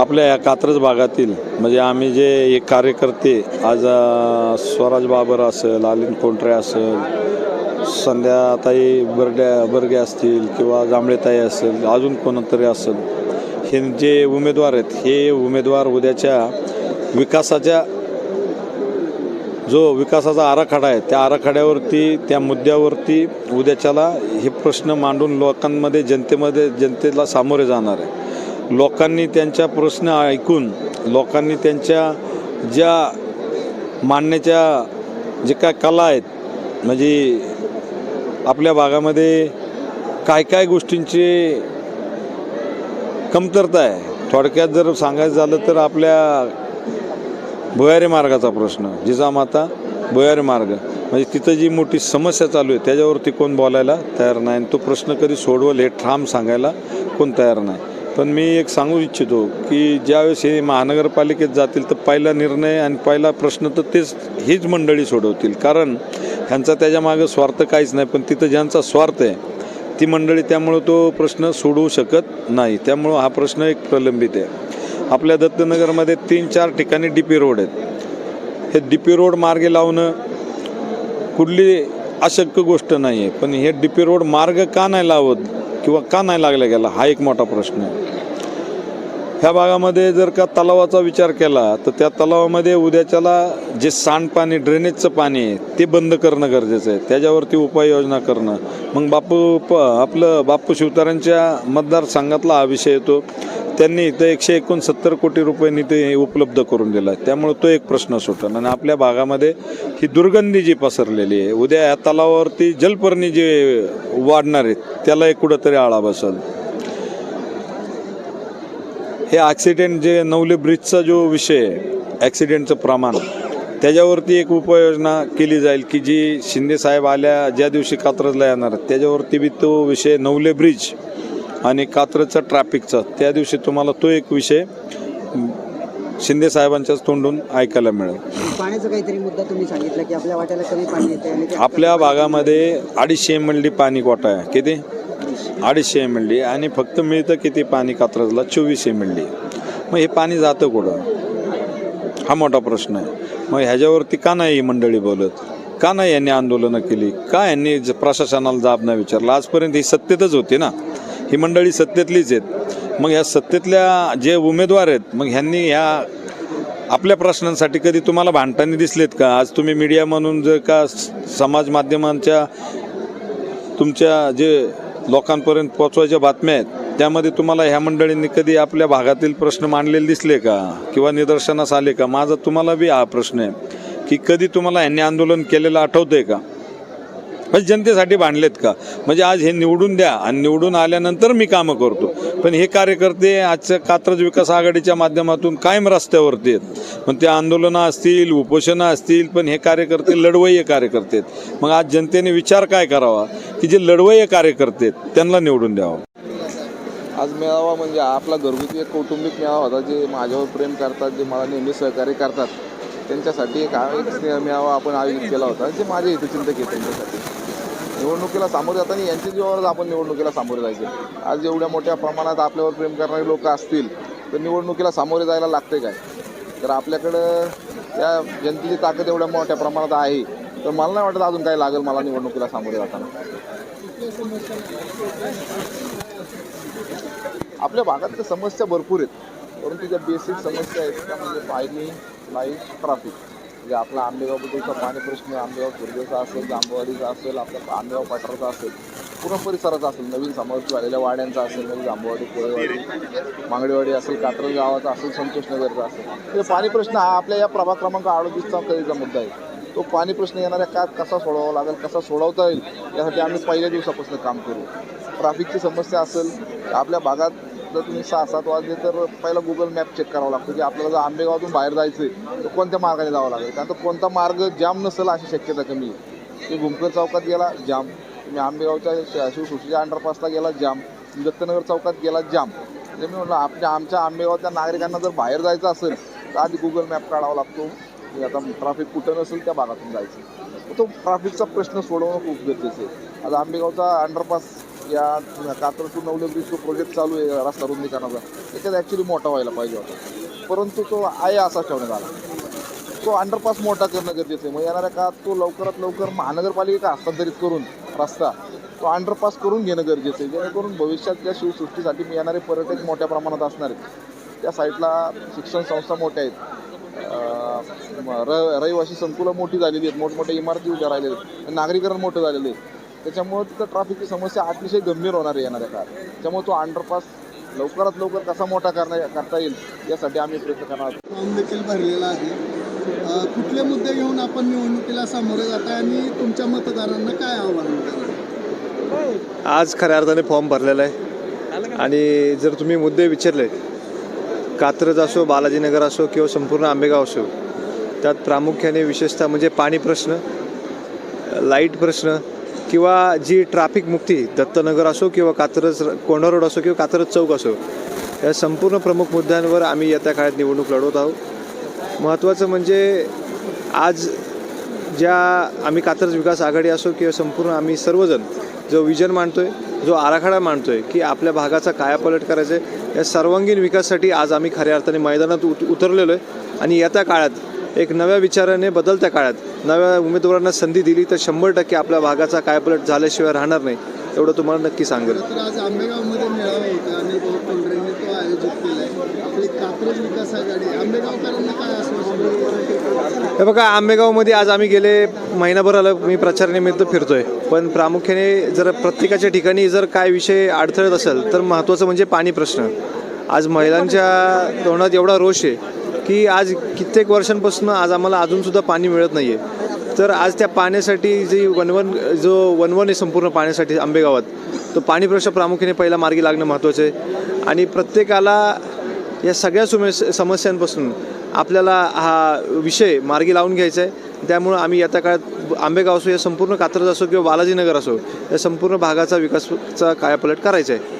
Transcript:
आपल्या या कात्रज भागातील म्हणजे आम्ही जे एक कार्यकर्ते आज स्वराज बाबर असेल आलिन कोंटरे असेल संध्याताई बरड्या बर्गे असतील किंवा जांभळेताई असेल अजून कोणतरी असेल हे जे उमेदवार आहेत हे उमेदवार उद्याच्या विकासाच्या जो विकासाचा आराखडा आहे त्या आराखड्यावरती त्या मुद्द्यावरती उद्याच्याला हे प्रश्न मांडून लोकांमध्ये जनतेमध्ये जनतेला सामोरे जाणार आहे. लोकांनी त्यांच्या प्रश्न ऐकून लोकांनी त्यांच्या ज्या मांडण्याच्या जे काय कला आहेत म्हणजे आपल्या भागामध्ये काय काय गोष्टींची कमतरता आहे थोडक्यात जर सांगायचं झालं तर आपल्या भुयारी मार्गाचा प्रश्न जिजामाता भुयारी मार्ग. म्हणजे तिथं जी मोठी समस्या चालू आहे त्याच्यावरती कोण बोलायला तयार नाही आणि तो प्रश्न कधी सोडवल हे ठाम सांगायला कोण तयार नाही. पण मी एक सांगू इच्छितो की ज्यावेळेस हे महानगरपालिकेत जातील तर पहिला निर्णय आणि पहिला प्रश्न तर तेच हीच मंडळी सोडवतील. कारण ह्यांचा त्याच्यामागं स्वार्थ काहीच नाही पण तिथं ज्यांचा स्वार्थ आहे ती मंडळी त्यामुळं तो प्रश्न सोडवू शकत नाही. त्यामुळं हा प्रश्न एक प्रलंबित आहे. आपल्या दत्तनगरमध्ये तीन चार ठिकाणी डी पी रोड आहेत. हे डी पी रोड मार्गे लावणं कुठली अशक्य गोष्ट नाही आहे पण हे डी पी रोड मार्ग का नाही लावत किंवा का नाही लागला गेला हा एक मोठा प्रश्न आहे. ह्या भागामध्ये जर का तलावाचा विचार केला तर त्या तलावामध्ये उद्याच्याला जे सांडपाणी ड्रेनेजचं पाणी आहे ते बंद करणं गरजेचं आहे. त्याच्यावरती उपाययोजना करणं. मग बापू प आपलं बापू शिवतारांच्या मतदारसंघातला हा विषय येतो. त्यांनी इथं एकशे एकोणसत्तर कोटी रुपयांनी ते उपलब्ध करून दिला त्यामुळे तो एक प्रश्न सुटला. आणि आपल्या भागामध्ये ही दुर्गंधी जी पसरलेली आहे उद्या या तलावावरती जलपर्णी जे वाढणार आहेत त्याला एक कुठंतरी आळा बसेल. हे ॲक्सिडेंट जे नवले ब्रिजचा जो विषय आहे ॲक्सिडेंटचं प्रमाण त्याच्यावरती एक उपाययोजना केली जाईल की जी शिंदे साहेब आल्या ज्या दिवशी कात्रजला येणार त्याच्यावरती बी तो विषय नवले ब्रिज आणि कात्रजचा ट्रॅफिकचा त्या दिवशी तुम्हाला तो एक विषय शिंदे साहेबांच्याच तोंडून ऐकायला मिळेल. पाण्याचा काहीतरी मुद्दा तुम्ही सांगितला की आपल्या वाट्याला कमी पाणी येते आपल्या भागामध्ये अडीचशे एम एल डी पाणी कोटा आहे. किती? अडीचशे एम एल डी आणि फक्त मिळतं किती पाणी कात्रजला? चोवीस एम एल डी मग हे पाणी जातं कुठं? हा मोठा प्रश्न आहे. मग ह्याच्यावरती का नाही ही मंडळी बोलत? का नाही यांनी आंदोलनं केली? का यांनी ज- प्रशासनाला जाब नाही विचारला? आजपर्यंत ही सत्तेतच होती ना. ही मंडळी सत्तेतलीच आहेत. मग ह्या सत्तेतल्या जे उमेदवार आहेत मग ह्यांनी ह्या आपल्या प्रश्नांसाठी कधी तुम्हाला भांडताना दिसलेत का? आज तुम्ही मीडिया म्हणून जर का स- समाज माध्यमांच्या तुमच्या जे लोकांपर्यंत पोचवायच्या बातम्या आहेत. त्यामध्ये तुम्हाला ह्या मंडळींनी कधी आपल्या भागातील प्रश्न मांडलेले दिसले का? किंवा निदर्शनास आले का? माझा तुम्हाला बी हा प्रश्न आहे की कधी तुम्हाला ह्यांनी आंदोलन केलेलं आठवतंय का? म्हणजे जनतेसाठी बांधलेत का? म्हणजे आज हे निवडून द्या आणि निवडून आल्यानंतर मी कामं करतो. पण हे कार्यकर्ते आजच्या कात्रज विकास आघाडीच्या माध्यमातून कायम रस्त्यावरती आहेत. पण ते आंदोलनं असतील उपोषणं असतील पण हे कार्यकर्ते लढवय्य कार्यकर्ते आहेत. मग आज जनतेने विचार काय करावा? की जे लढवय्य कार्यकर्ते आहेत त्यांना निवडून द्यावं. आज मेळावा म्हणजे आपला घरगुती एक कौटुंबिक मेळावा होता जे माझ्यावर प्रेम करतात जे मला नेहमी सहकार्य करतात. त्यांच्यासाठी एक एक स्नेह मेळावा आपण आयोजित केला होता जे माझे हितचिंतक आहे त्यांच्यासाठी. निवडणुकीला सामोरे जाताना यांच्या जीवावरच आपण निवडणुकीला सामोरे जायचे. आज एवढ्या मोठ्या प्रमाणात आपल्यावर प्रेम करणारे लोक असतील तर निवडणुकीला सामोरे जायला लागते काय? तर आपल्याकडं त्या जनतेची ताकद एवढ्या मोठ्या प्रमाणात आहे तर मला नाही वाटत अजून काय लागेल मला निवडणुकीला सामोरे जाताना. आपल्या भागात समस्या भरपूर आहेत परंतु ज्या बेसिक समस्या आहेत त्या म्हणजे पाणी लाईफ ट्राफिक म्हणजे आपला आंबेगावबद्दलचा पाणी प्रश्न आंबेगाव खुर्देचा असेल जांबवाडीचा असेल आपला आंबेगाव पठाराचा असेल पूर्ण परिसराचा असेल नवीन समावेश झालेल्या वाड्यांचा असेल म्हणजे नवीन जांबवाडी कोळेवाडी मांगडेवाडी असेल कात्रज गावाचा असेल संतोष नगरचा असेल. म्हणजे पाणी प्रश्न हा आपल्या या प्रभाग क्रमांक अडतीसचा कधीचा मुद्दा आहे. तो पाणी प्रश्न येणाऱ्या काळात कसा सोडवावा लागेल कसा सोडवता येईल यासाठी आम्ही पहिल्या दिवसापासून काम करू. ट्राफिकची समस्या असेल तर आपल्या भागात जर तुम्ही सहा सात वाजले तर पहिला गुगल मॅप चेक करावा लागतो. की आपल्याला जर आंबेगावातून बाहेर जायचं आहे तर कोणत्या मार्गाने जावं लागेल? कारण तर कोणता मार्ग जाम नसेल अशी शक्यता कमी आहे. तुम्ही घुमकर चौकात गेला जाम. तुम्ही आंबेगावच्या शिवसृष्टीच्या अंडरपासला गेला जाम. दत्तनगर चौकात गेला जाम. म्हणजे मी म्हटलं आपल्या आमच्या आंबेगावच्या नागरिकांना जर बाहेर जायचं असेल तर आधी गुगल मॅप काढावा लागतो. की आता ट्रॅफिक कुठं नसेल त्या भागातून जायचं. तो ट्रॅफिकचा प्रश्न सोडवणं खूप गरजेचं आहे. आता आंबेगावचा अंडरपास या कातर टू नवलगरी जो प्रोजेक्ट चालू आहे रस्ता रुंदीकरणाचा त्याच्यात ॲक्च्युली मोठा व्हायला पाहिजे होता. परंतु तो आहे असा ठेवण्यात आला. तो अंडरपास मोठा करणं गरजेचं आहे. मग येणाऱ्या काळात तो लवकरात लवकर महानगरपालिका हस्तांतरित करून रस्ता तो अंडरपास करून घेणं गरजेचं आहे. जेणेकरून भविष्यात या शिवसृष्टीसाठी येणारे पर्यटक मोठ्या प्रमाणात असणार आहेत. त्या साईडला शिक्षण संस्था मोठ्या आहेत. र रहिवासी संकुलं मोठी झालेली आहेत. मोठमोठ्या इमारती उभ्या राहिलेल्या आहेत. नागरीकरण मोठं झालेलं आहे. त्याच्यामुळे तिथं ट्रॅफिकची समस्या अतिशय गंभीर होणार आहे येणाऱ्या काळात. त्यामुळे तो अंडरपास लवकरात लवकर कसा मोठा करण्या करता येईल यासाठी आम्ही प्रयत्न करणार आहोत. फॉर्म देखील भरलेला आहे. कुठले मुद्दे घेऊन आपण निवडणुकीला सामोरे जाताय आणि तुमच्या मतदारांना काय आव्हान करणार आज खऱ्या अर्थाने फॉर्म भरलेला आहे. आणि जर तुम्ही मुद्दे विचारले कात्रज असो बालाजीनगर असो किंवा संपूर्ण आंबेगाव असो त्यात प्रामुख्याने विशेषतः म्हणजे पाणी प्रश्न लाइट प्रश्न किंवा जी ट्रॅफिक मुक्ती दत्तनगर असो किंवा कात्रज कोंढा रोड असो किंवा कात्रज चौक असो या संपूर्ण प्रमुख मुद्द्यांवर आम्ही येत्या काळात निवडणूक लढवत आहोत. महत्त्वाचं म्हणजे आज ज्या आम्ही कात्रज विकास आघाडी असो किंवा संपूर्ण आम्ही सर्वजण जो विजन मांडतोय जो आराखडा आहे की आपल्या भागाचा कायापलट करायचा आहे या सर्वांगीण विकासासाठी आज आम्ही खऱ्या अर्थाने मैदानात उत उतरलेलो आहे. आणि येत्या काळात एक नव्या विचाराने बदलत्या काळात नव्या उमेदवारांना संधी दिली तर शंभर टक्के आपल्या भागाचा कायापालट झाल्याशिवाय राहणार नाही एवढं तुम्हाला नक्की सांगेल. हे बघा आंबेगावमध्ये आज आम्ही गेले महिनाभराला मी प्रचारानिमित्त फिरतोय. पण प्रामुख्याने जर प्रत्येकाच्या ठिकाणी जर काय विषय अडथळत असेल तर महत्त्वाचं म्हणजे पाणी प्रश्न. आज महिलांच्या तोंडात एवढा रोष आहे की आज कित्येक वर्षांपासून आज आम्हाला अजूनसुद्धा पाणी मिळत नाही आहे तर आज त्या पाण्यासाठी जी वनवन जो वनवन आहे संपूर्ण पाण्यासाठी आंबेगावात तो पाणी प्रश्न प्रामुख्याने पहिला मार्गी लागणं महत्त्वाचं आहे. आणि प्रत्येकाला या सगळ्या सुमेस समस्यांपासून आपल्याला हा विषय मार्गी लावून घ्यायचा आहे. त्यामुळं आम्ही येत्या काळात आंबेगाव असो या संपूर्ण कात्रज असो किंवा बालाजीनगर असो या संपूर्ण भागाचा विकासचा कायापलट करायचा आहे.